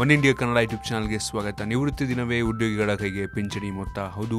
One India Kannada YouTube ಚಾನಲ್ಗೆ ಸ್ವಾಗತ. ನಿವೃತ್ತಿ ದಿನವೇ ಉದ್ಯೋಗಿಗಳ ಕೈಗೆ ಪಿಂಚಣಿ ಮೊತ್ತ. ಹೌದು,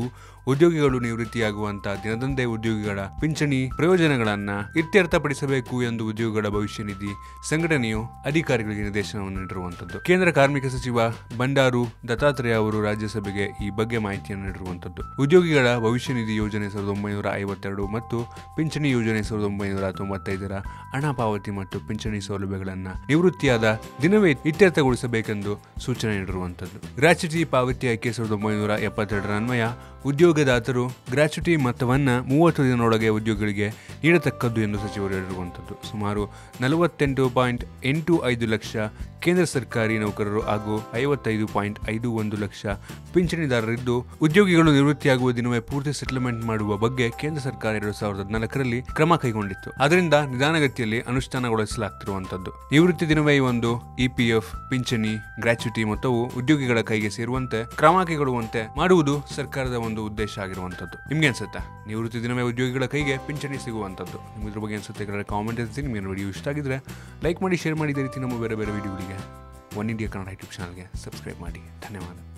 ಉದ್ಯೋಗಿಗಳು ನಿವೃತ್ತಿಯಾಗುವಂತ ದಿನದಂದೇ ಉದ್ಯೋಗಿಗಳ ಪಿಂಚಣಿ ಪ್ರಯೋಜನಗಳನ್ನ ಇತ್ಯರ್ಥಪಡಿಸಬೇಕು ಎಂದು ಉದ್ಯೋಗಿಗಳ ಭವಿಷ್ಯ ನಿಧಿ ಸಂಘಟನೆಯು ಅಧಿಕಾರಿಗಳಿಗೆ ನಿರ್ದೇಶನವನ್ನು ನೀಡಿರುವಂತದ್ದು. ಕೇಂದ್ರ ಕಾರ್ಮಿಕ ಸಚಿವ ಬಂಡಾರು ದತ್ತಾತ್ರೇಯ ಅವರು ರಾಜ್ಯಸಭೆಗೆ ಈ ಬಗ್ಗೆ ಮಾಹಿತಿಯನ್ನು ನೀಡಿರುವಂತದ್ದು. ಉದ್ಯೋಗಿಗಳ ಭವಿಷ್ಯ ನಿಧಿ ಯೋಜನೆ ಸಾವಿರದ ಒಂಬೈನೂರ ಐವತ್ತೆರಡು ಮತ್ತು ಪಿಂಚಣಿ ಯೋಜನೆ ಸಾವಿರದ ಒಂಬೈನೂರ ತೊಂಬತ್ತೈದರ ಹಣ ಪಾವತಿ ಮತ್ತು ಪಿಂಚಣಿ ಸೌಲಭ್ಯಗಳನ್ನು ನಿವೃತ್ತಿಯಾದ ದಿನವೇ ಇತ್ಯರ್ಥಗೊಳಿಸಬೇಕೆಂದು ಸೂಚನೆ ನೀಡಿರುವಂಥದ್ದು. ಗ್ರಾಚ್ಯುಟಿ ಪಾವತಿ ಆಯ್ಕೆ ಸಾವಿರದ ಒಂಬೈನೂರ ಎಪ್ಪತ್ತೆರಡರ ಅನ್ವಯ ಉದ್ಯೋಗದಾತರು ಗ್ರಾಚ್ಯುಟಿ ಮೊತ್ತವನ್ನು ಮೂವತ್ತು ದಿನದೊಳಗೆ ಉದ್ಯೋಗಿಗಳಿಗೆ ನೀಡತಕ್ಕದ್ದು ಎಂದು ಸಚಿವರು ಹೇಳಿರುವಂಥದ್ದು. ಸುಮಾರು ನಲವತ್ತೆಂಟು ಪಾಯಿಂಟ್ ಎಂಟು ಐದು ಲಕ್ಷ ಕೇಂದ್ರ ಸರ್ಕಾರಿ ನೌಕರರು ಹಾಗೂ ಐವತ್ತೈದು ಪಾಯಿಂಟ್ ಐದು ಒಂದು ಲಕ್ಷ ಪಿಂಚಣಿದಾರರಿದ್ದು ಉದ್ಯೋಗಿಗಳು ನಿವೃತ್ತಿಯಾಗುವ ದಿನವೇ ಪೂರ್ತಿ ಸೆಟಲ್ಮೆಂಟ್ ಮಾಡುವ ಬಗ್ಗೆ ಕೇಂದ್ರ ಸರ್ಕಾರ ಎರಡು ಸಾವಿರದ ಹದಿನಾಲ್ಕರಲ್ಲಿ ಕ್ರಮ ಕೈಗೊಂಡಿತ್ತು. ಅದರಿಂದ ನಿಧಾನಗತಿಯಲ್ಲಿ ಅನುಷ್ಠಾನಗೊಳಿಸಲಾಗ್ತಿರುವಂಥದ್ದು. ನಿವೃತ್ತಿ ದಿನವೇ ಒಂದು ಇಪಿಎಫ್ ಪಿಂಚಣಿ, ಗ್ರಾಚ್ಯುಟಿ ಮೊತ್ತವು ಉದ್ಯೋಗಿಗಳ ಕೈಗೆ ಸೇರುವಂತೆ ಕ್ರಮ ಕೈಗೊಳ್ಳುವಂತೆ ಮಾಡುವುದು ಸರ್ಕಾರದ ಒಂದು ಉದ್ದೇಶ ಆಗಿರುವಂತದ್ದು ನಿಮ್ಗೆ ಅನ್ಸುತ್ತೆ? ನಿವೃತ್ತಿ ದಿನವೇ ಉದ್ಯೋಗಿಗಳ ಕೈಗೆ ಪಿಂಚಣಿ ಸಿಗುವಂತದ್ದು ನಿಮ್ಗೆ ಇದ್ರ ಬಗ್ಗೆ ಅನ್ಸುತ್ತೆ ಕಾಮೆಂಟ್ ಇರ್ತೀನಿ ನಿಮಗೆ ವಿಡಿಯೋ ಇಷ್ಟ ಆಗಿದ್ರೆ ಲೈಕ್ ಮಾಡಿ ಶೇರ್ ಮಾಡಿ, ಇದೇ ರೀತಿ ನಮ್ಮ ಬೇರೆ ಬೇರೆ ವಿಡಿಯೋಗಳಿಗೆ ಒನ್ ಇಂಡಿಯಾ ಕನ್ನಡ ಯೂಟ್ಯೂಬ್ ಚಾನಲ್ಗೆ ಸಬ್ಸ್ಕ್ರೈಬ್ ಮಾಡಿ. ಧನ್ಯವಾದ.